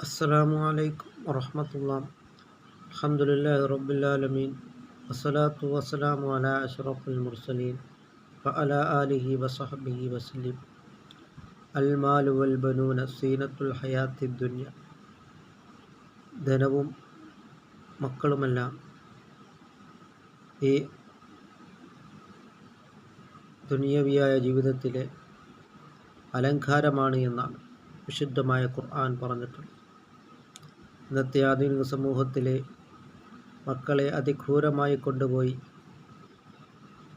അസ്സാം വലൈക്കും വറഹമത്തുള്ള അലഹമുല്ലാ റബുല്ലാലമീൻ വസ്സലാത്തു വസ്സലാമു അല അഷറഫുൽ മുർസലീൻ അല ആലിഹി വസഹബിഹി വസ്ലിം അൽമാലു വൽ ബനൂന സീനത്തുൽ ഹയാത്തി ദുന്യ. ധനവും മക്കളുമെല്ലാം ഈ ദുനിയവിയായ ജീവിതത്തിലെ അലങ്കാരമാണ് എന്നാണ് വിശുദ്ധമായ ഖുർആൻ പറഞ്ഞിട്ടുള്ളത്. ഇന്നത്തെ ആധുനിക സമൂഹത്തിലെ മക്കളെ അതിക്രൂരമായി കൊണ്ടുപോയി.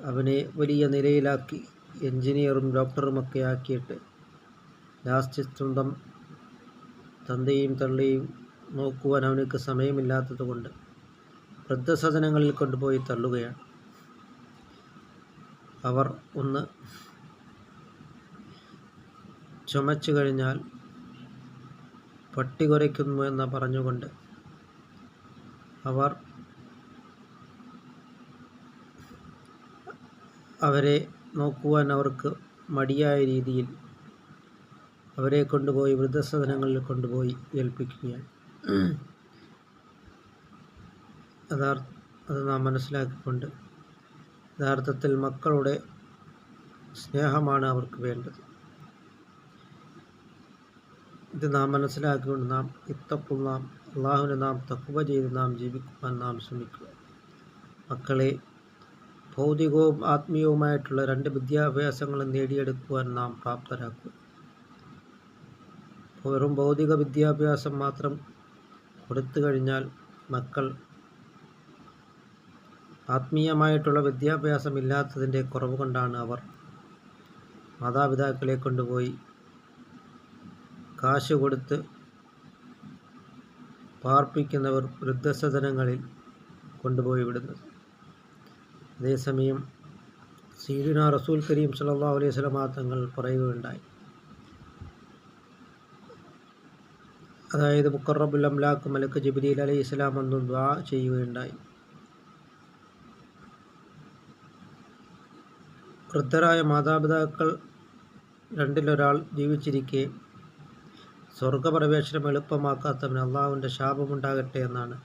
അവനെ വലിയ നിലയിലാക്കി എൻജിനീയറും ഡോക്ടറുമൊക്കെ ആക്കിയിട്ട് ലാസ്റ്റ് സ്വന്തം തന്തയും തള്ളിയും നോക്കുവാൻ അവനക്ക് സമയമില്ലാത്തത് കൊണ്ട് വൃദ്ധസദനങ്ങളിൽ കൊണ്ടുപോയി തള്ളുകയാണ്. അവർ ഒന്ന് ചുമച്ചു കഴിഞ്ഞാൽ പട്ടി കുരയ്ക്കുന്നു എന്ന് പറഞ്ഞുകൊണ്ട് അവർ അവരെ നോക്കുവാൻ അവർക്ക് മടിയായ രീതിയിൽ അവരെ കൊണ്ടുപോയി വൃദ്ധസദനങ്ങളിൽ കൊണ്ടുപോയി ഏൽപ്പിക്കുകയാണ്. യഥാർത്ഥ അത് നാം മനസ്സിലാക്കിക്കൊണ്ട് യഥാർത്ഥത്തിൽ മക്കളുടെ സ്നേഹമാണ് അവർക്ക് വേണ്ടത്. ഇത് നാം മനസ്സിലാക്കിക്കൊണ്ട് നാം ഇത്തപ്പുള്ള അള്ളാഹുവിനെ നാം തക്കുവ ചെയ്ത് നാം ജീവിക്കുവാൻ നാം ശ്രമിക്കുക. മക്കളെ ഭൗതികവും ആത്മീയവുമായിട്ടുള്ള രണ്ട് വിദ്യാഭ്യാസങ്ങളും നേടിയെടുക്കുവാൻ നാം പ്രാപ്തരാക്കുക. വെറും ഭൗതിക വിദ്യാഭ്യാസം മാത്രം കൊടുത്തു കഴിഞ്ഞാൽ മക്കൾ ആത്മീയമായിട്ടുള്ള വിദ്യാഭ്യാസം ഇല്ലാത്തതിന്റെ കുറവ് കൊണ്ടാണ് അവർ മാതാപിതാക്കളെ കൊണ്ടുപോയി കാശ് കൊടുത്ത് പാർപ്പിക്കുന്നവർ വൃദ്ധസദനങ്ങളിൽ കൊണ്ടുപോയി വിടുന്നത്. അതേസമയം സീദിന റസൂൽ കരീം സല്ലാ അലൈഹി സ്വലമാ തങ്ങൾ പറയുകയുണ്ടായി. അതായത് മുക്കറബുൽ അംലാഖ് മലക്ക് ജിബ്രീൽ അലൈഹി ഇസ്ലാം എന്നും ദ്വാ ചെയ്യുകയുണ്ടായി. വൃദ്ധരായ മാതാപിതാക്കൾ രണ്ടിലൊരാൾ ജീവിച്ചിരിക്കെ സ്വർഗപ്രവേശനം എളുപ്പമാക്കാത്തവന് അള്ളാഹുവിന്റെ ശാപമുണ്ടാകട്ടെ എന്നാണ്.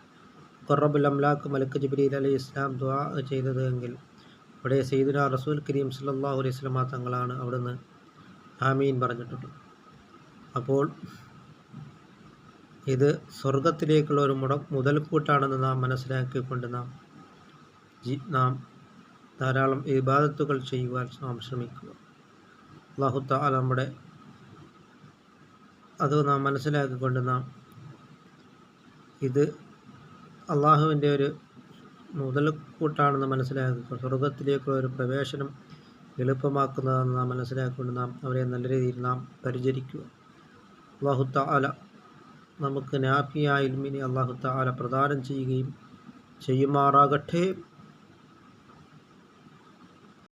ഖുറബുൽ അംലാഖ് മലക്ക് ജിബ്രീൽ അലി ഇസ്ലാം ദ്വാ ചെയ്തത് എങ്കിൽ ഇവിടെ സയ്യിദുന റസൂൽ കരീം സല്ലാഹു അലൈഹി സ്വലമാ തങ്ങളാണ് അവിടുന്ന് ആമീൻ പറഞ്ഞിട്ടുള്ളത്. അപ്പോൾ ഇത് സ്വർഗത്തിലേക്കുള്ള ഒരു മുട മുതൽക്കൂട്ടാണെന്ന് നാം മനസ്സിലാക്കിക്കൊണ്ട് നാം നാം ധാരാളം ഇബാദത്തുകൾ ചെയ്യുവാൻ നാം ശ്രമിക്കുക. അള്ളാഹുത്ത നമ്മുടെ അത് നാം മനസ്സിലാക്കിക്കൊണ്ട് നാം ഇത് അള്ളാഹുവിന്റെ ഒരു മുതൽക്കൂട്ടാണെന്ന് മനസ്സിലാക്കി സ്വർഗത്തിലേക്കുള്ള ഒരു പ്രവേശനം എളുപ്പമാക്കുന്നതാണെന്ന് നാം മനസ്സിലാക്കിക്കൊണ്ട് നാം അവരെ നല്ല രീതിയിൽ നാം പരിചരിക്കുക. അള്ളാഹു താല നമുക്ക് നാഫിയ ഇൽമിനെ അള്ളാഹു താല പ്രദാനം ചെയ്യുകയും ചെയ്യുമാറാകട്ടെ.